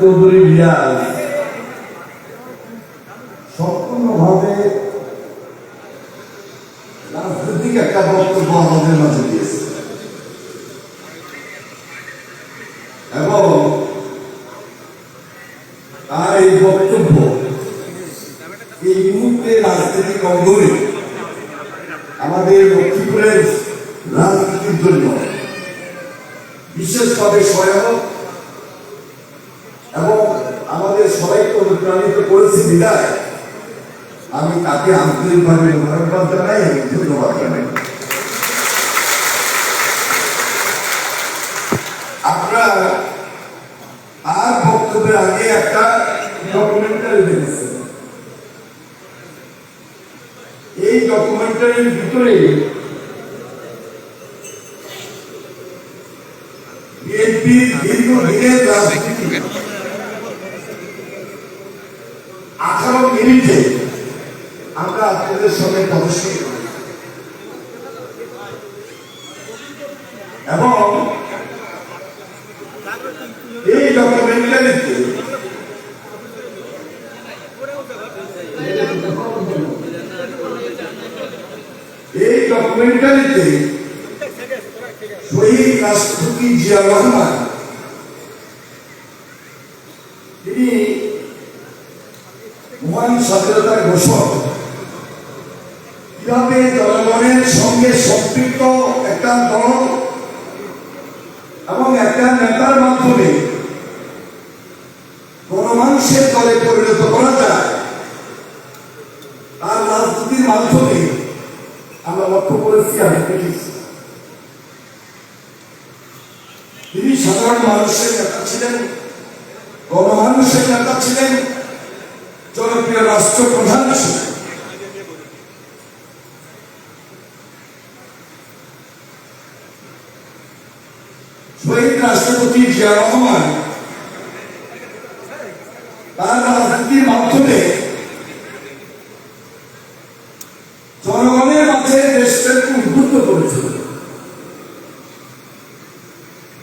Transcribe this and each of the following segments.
চৌধুরী রিয়াজ সম্পূর্ণভাবে রাজনৈতিক একটা বক্তব্য আমাদের মাঝে দিয়েছে। এবং তার এই বক্তব্য এই মুহূর্তে রাজনৈতিক অঙ্গনে আমাদের লক্ষ্মীপুরের রাজনীতির জন্য বিশেষভাবে সহায়ক এবং আমাদের সবাইকে অনুপ্রাণিত করেছে বিদায়। আমি তাকে আন্তরিকভাবে ধন্যবাদ জানাই এবং ধন্যবাদ জানাই। আপনারা আর বক্তব্যের আগে একটা ডকুমেন্টারি দেখেছেন। এই ডকুমেন্টারির ভিতরে বিএনপির দীর্ঘদিনের রাজনীতি আঠারো মিনিটে আমরা আপনাদের সঙ্গে প্রদর্শন এবং এই ডকুমেন্টারিতে এই ডকুমেন্টারিতে রাষ্ট্রপতি জিয়া রহমান তিনি মহান স্বাধীনতার ঘোষক। কীভাবে জনগণের সঙ্গে সম্পৃক্ত একটা দল এবং একটা নেতার মাধ্যমে গণমানুষের দলে পরিণত করা যায়, তার রাজনীতির মাধ্যমে আমরা লক্ষ্য করেছি আমি দেখেছি। তিনি সাধারণ মানুষের নেতা ছিলেন, গণমানুষের নেতা ছিলেন, জনপ্রিয় রাষ্ট্রপ্রধান ছিলেন। শহীদ রাষ্ট্রপতি জিয়া রহমান তার রাজনীতির মাধ্যমে জনগণের মাঝে দেশটাকে উদ্বুদ্ধ করেছিল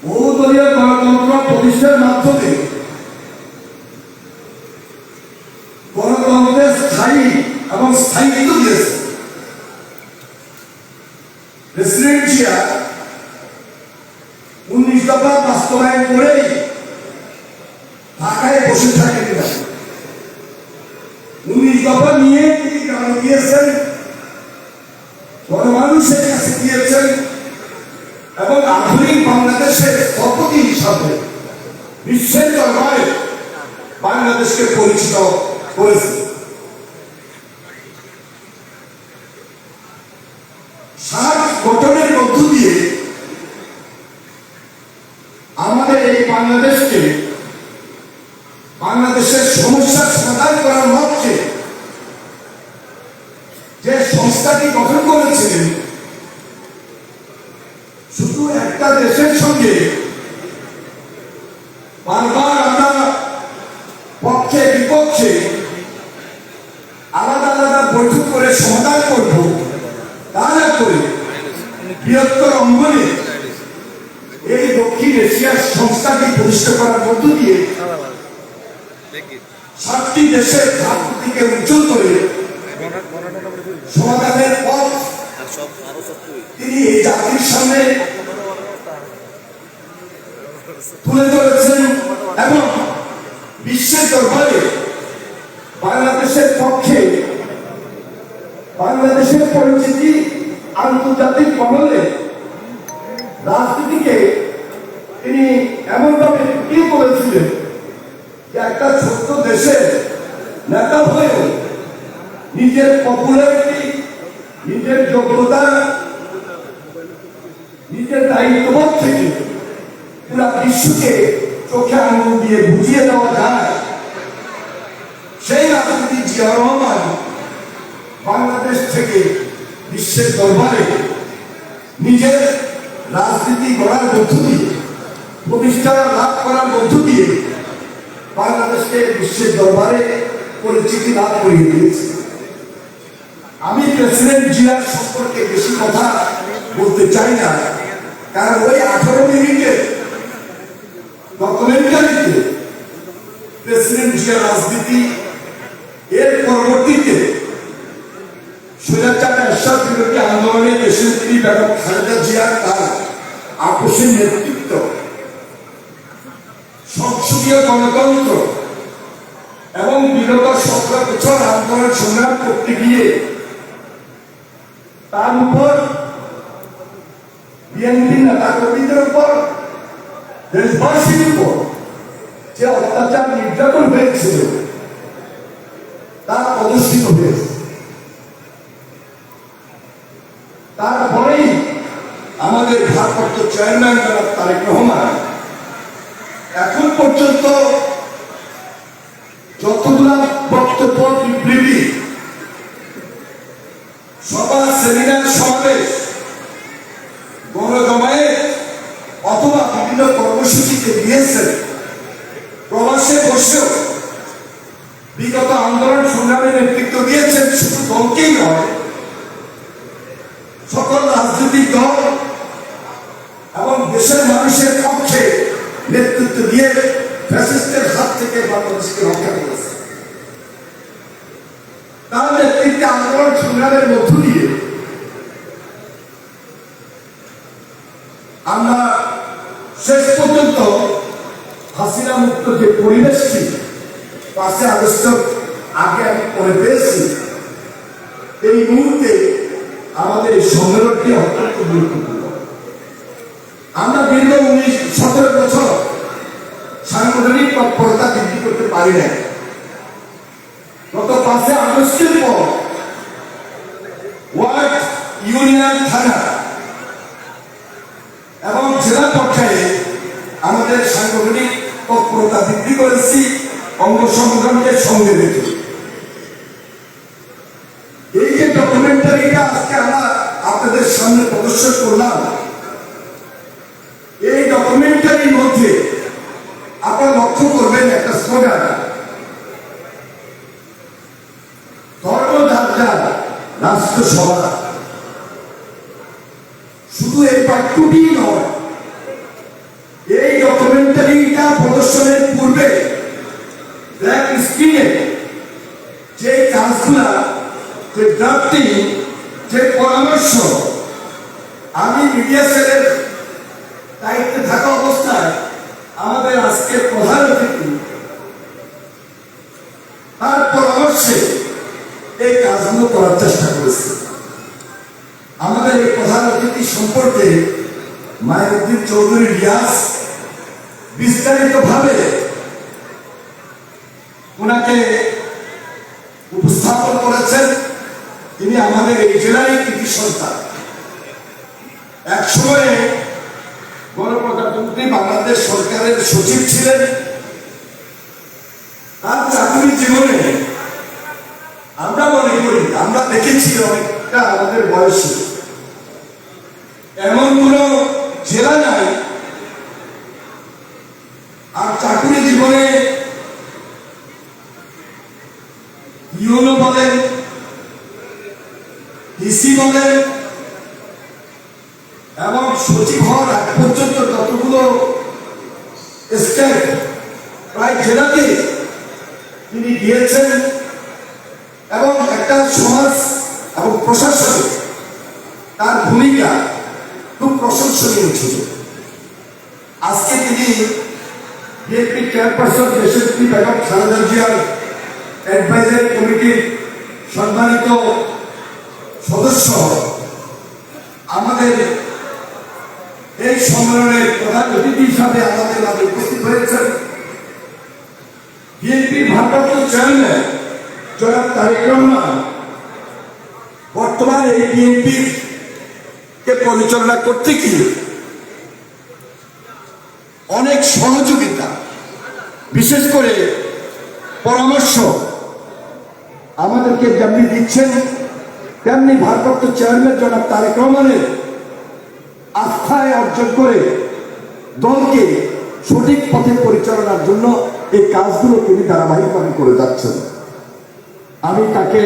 বহুদলীয় গণতন্ত্র প্রতিষ্ঠার মাধ্যমে গণতন্ত্রের স্থায়ী এবং স্থায়িত্ব দিয়েছে প্রেসিডেন্ট উনিশ দফা বাস্তবায়ন করেই ঢাকায় বসে থাকেন উনিশ দফা নিয়ে তিনি গ্রামে গিয়েছেন গণমানুষের কাছে গিয়েছেন এবং আধুনিক বাংলাদেশের স্থপতি হিসাবে বিশ্বের দরবারে বাংলাদেশকে পরিচিত করেছে সাত গঠনের মধ্য দিয়ে আমাদের এই বাংলাদেশকে বাংলাদেশের সমস্যার সমাধান করার লক্ষ্যে যে সংস্থাটি গঠন করেছিলেন শুধু একটা দেশের সঙ্গে বারবার আমরা পক্ষে, বিপক্ষে আলাদা আলাদা বৈঠক করে সমাধান করব। তা না করে বৃহত্তর অঙ্গনে এই দক্ষিণ এশিয়ার সংস্থাকে প্রতিষ্ঠা করার মধ্য দিয়ে সাতটি দেশের ভাবমূর্তিকে উজ্জ্বল করে সমাধানের পথ তিনি এই জাতির সামনে তুলে ধরেছেন এবং বিশ্বের দরবারে বাংলাদেশের পক্ষে বাংলাদেশের পরিচিতি আন্তর্জাতিক মহলে রাজনীতিকে তিনি এমনভাবে ফুটিয়ে বলেছিলেন যে একটা ছোট্ট দেশের নেতা হয়েও নিজের পপুলারিটি নিজের যোগ্যতা, নিজের দায়িত্ববোধ থেকে পুরা বিশ্বকে চোখে আঙুল দিয়ে বুঝিয়ে দেওয়া যায়। সেই রাজনীতি জিয়া রহমান বাংলাদেশ থেকে বিশ্বের দরবারে নিজের রাজনীতি গড়ার মধ্য দিয়ে, প্রতিষ্ঠা লাভ করার মধ্য দিয়ে বাংলাদেশকে বিশ্বের দরবারে পরিচিতি লাভ করিয়ে দিয়েছে। আমি প্রেসিডেন্ট জিয়ার সম্পর্কে বেশি কথা বলতে চাই না। কারণ ওই আঠারো মিনিটের ডকুমেন্টারিতে প্রেসিডেন্ট জিয়া রাজনীতি, এর পরবর্তীতে স্বৈরাচার এরশাদ বিরোধী আন্দোলনে তিনি বেগম খালেদা জিয়া তার আপোষের নেতৃত্ব। সংসদীয় গণতন্ত্র এবং বিগত সতেরো বছর আন্দোলন সংগ্রাম করতে গিয়ে তার উপর বিএনপি নেতা কর্মীদের উপর, দেশবাসীর উপর যে অত্যাচার নির্যাতন হয়েছিল তা প্রদর্শিত হয়েছে। তারপরেই আমাদের ভারপ্রাপ্ত চেয়ারম্যান তারেক রহমান এখন পর্যন্ত বিগত আন্দোলন সংগ্রামে নেতৃত্ব দিয়েছেন, শুধু দলকেই নয়, সকল রাজনৈতিক দল এবং দেশের মানুষের পক্ষে নেতৃত্ব দিয়ে ফ্যাসিস্টের হাত থেকে বাংলাদেশকে রক্ষা করেছে। তার নেতৃত্বে আন্দোলন সংগ্রামের মধ্য দিয়ে আমরা শেষ পর্যন্ত হাসিনা মুক্ত যে পরিবেশটি পাঁচে আগস্ট আগে আমি করে পেয়েছি। এই মুহূর্তে আমাদের এই সম্মেলনটি অত্যন্ত গুরুত্বপূর্ণ। আমরা দীর্ঘ উনিশ, সতেরো বছর সাংগঠনিক তৎপরতা বৃদ্ধি করতে পারি না গত পাঁচে আগস্টের পর ওয়ার্ড ইউনিয়ন থানা এবং জেলা পর্যায়ে আমাদের সাংগঠনিক তৎপরতা বৃদ্ধি করেছি। অঙ্গ সংগঠনকে সঙ্গে রেখে এই যে ডকুমেন্টারিটা আজকে আমরা আপনাদের সামনে প্রদর্শন করলাম, এই ডকুমেন্টারির মধ্যে আপনারা লক্ষ্য করবেন একটা স্লোগান ধর্ম যার যার রাষ্ট্র সভা শুধু এই বাক্যটি নয়, এই ডকুমেন্টারিটা প্রদর্শনের পূর্বে স্ক্রিনে যে কাজগুলা, যে ড্রাফটিং যে পরামর্শ আমি মিডিয়া সেলের দায়িত্বে থাকা অবস্থায় আমাদের আজকের প্রধান অতিথি, তার পরামর্শে এই কাজগুলো করার চেষ্টা করেছে। আমাদের এই প্রধান অতিথি সম্পর্কে মায়াউদ্দিন চৌধুরী রিয়াজ বিস্তারিত ভাবে ওনাকে উপস্থাপন করেছেন। তিনি আমাদের এই জেলারই কৃতি সন্তান এক সময়ে গণপ্রজাতন্ত্রী বাংলাদেশ সরকারের সচিব ছিলেন। তার চাকরি জীবনে আমরা মনে করি, আমরা দেখেছি অনেকটা আমাদের বয়সে। এমন কোন জেলা নাই আর চাকরি জীবনে ইউনো বলেন ডিসি এবং সচিব হওয়ার আগ পর্যন্ত যতগুলো স্টেট প্রায় জেলাতে তিনি গিয়েছেন এবং একটা সমাজ এবং প্রশাসনে তার ভূমিকা খুব প্রশংসনীয় ছিল। আজকে তিনি বিএনপি চেয়ারপারসন দেশনেত্রী বেগম খালেদা জিয়ার কমিটির সম্মানিত আমাদের এই সম্মেলনের প্রধান অতিথি হিসাবে আমাদের মাঝে উপস্থিত হয়েছেন। বিএনপি ভারপ্রাপ্ত চেয়ারম্যান জনাব তারেক রহমান। বর্তমান এই বিএনপি কে পরিচালনা করতে গিয়ে অনেক সহযোগিতা, বিশেষ করে পরামর্শ আমাদেরকে যেমনি দিচ্ছেন তেমনি ভারপ্রাপ্ত চেয়ারম্যান জনাব তারেক রহমানের আস্থায় অর্জন করে দলকে সঠিক পথে পরিচালনার জন্য এই কাজগুলো তিনি ধারাবাহিকভাবে করে যাচ্ছেন। আমি তাকে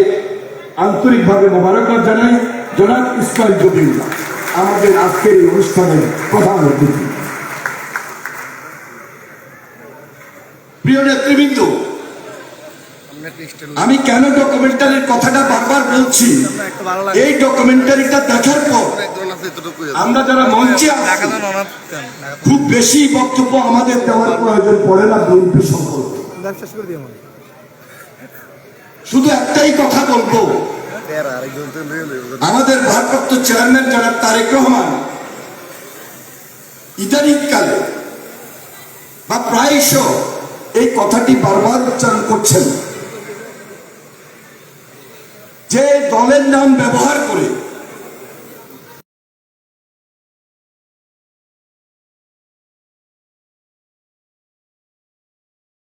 আন্তরিকভাবে মোবারকবাদ জানাই। জনাব ইসমাইল জবিউল্লাহ আমাদের আজকের এই অনুষ্ঠানের প্রধান অতিথি। প্রিয় নেতৃবৃন্দ আমি কেন ডকুমেন্টারির কথাটা বারবার বলছি? এই ডকুমেন্টারিটা দেখার পর আমরা যারা মঞ্চে খুব বেশি বক্তব্য আমাদের দেওয়ার প্রয়োজন পড়ে না বিএনপি সম্পর্কে। শুধু একটাই কথা বলব। আমাদের ভারপ্রাপ্ত চেয়ারম্যান যারা, তারেক রহমান, ইদানিংকালে বা প্রায়শ এই কথাটি বারবার উচ্চারণ করছেন। নাম ব্যবহার